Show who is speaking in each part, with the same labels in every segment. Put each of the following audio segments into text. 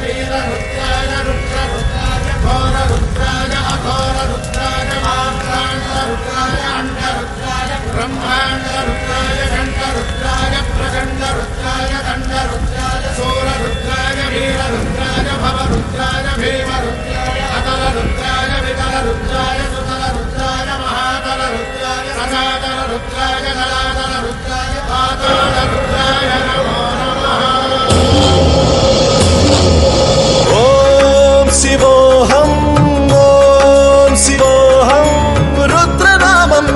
Speaker 1: वीररुद्राय रुद्ररुद्राय
Speaker 2: घोररुद्राय अघोररुद्राय अघोररुत्राय अण्डरुद्राय ब्रह्माण्डरुद्राय ब्रह्माण्डरुयघण्टवृत्राय प्र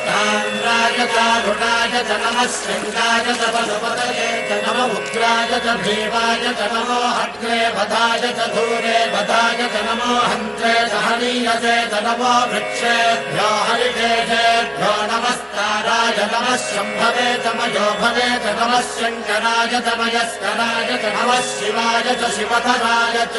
Speaker 2: च नमस्ताम्राय च रुणाय च शृङ्गाय च पशुपतये च नम उग्राय च
Speaker 1: धूरे वधाय
Speaker 2: च
Speaker 1: नमो हन्त्रे
Speaker 2: च
Speaker 1: हनीयसे च नमो वृक्षेभ्यो हरिकेशेभ्यो नमस्ताराय नमः शम्भवे च मयो भवे नमः शङ्कराय च नमः शिवाय च शिवधराय च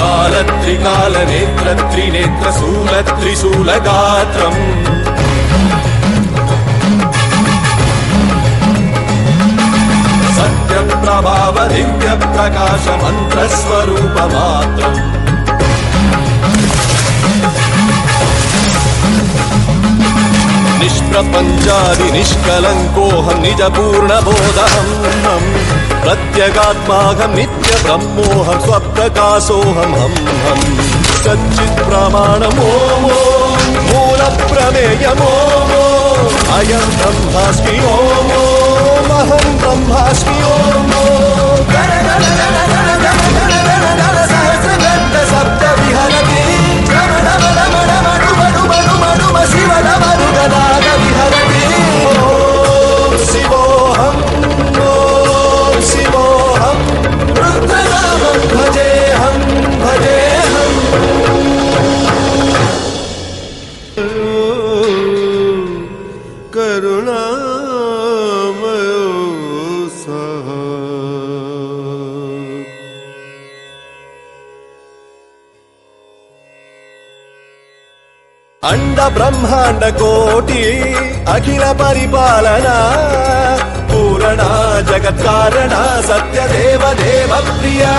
Speaker 2: कालत्रिकालनेत्र त्रिनेत्रशूलत्रिशूलगात्रम् सत्यप्रभावदिव्यप्रकाशमन्त्रस्वरूपमात्रम् निष्प्रपञ्चादिनिष्कलङ्कोऽहं निजपूर्णबोधहम् प्रत्यगात्माहं नित्यब्रह्मोऽहं स्वप्रकाशोऽहं हं हं सच्चित्प्रमाणमोमो मूलप्रमेयमोमो अयं ब्रह्मास्मि करुणामयो सः अण्ड ब्रह्माण्ड कोटि अखिल परिपालना பூரணா ஜகத்காரணா சத்யதேவ தேவ பிரியா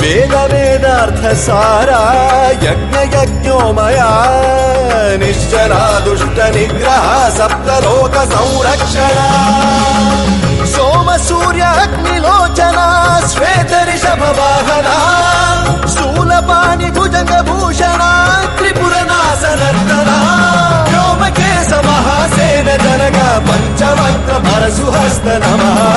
Speaker 2: வேத வேதார்த்த சாரா யஜ்ஞ யஜ்ஞோமயா நிஷ்டரா துஷ்ட நிகிரஹ சப்த லோக சௌரக்ஷணா சோம சூரிய அக்னிலோச்சனா ஸ்வேத ரிஷப வாகனா ஸ்தூலபாணி புஜங்க பூஷணா திரிபுரநாச நர்த்தனா హస్త నమః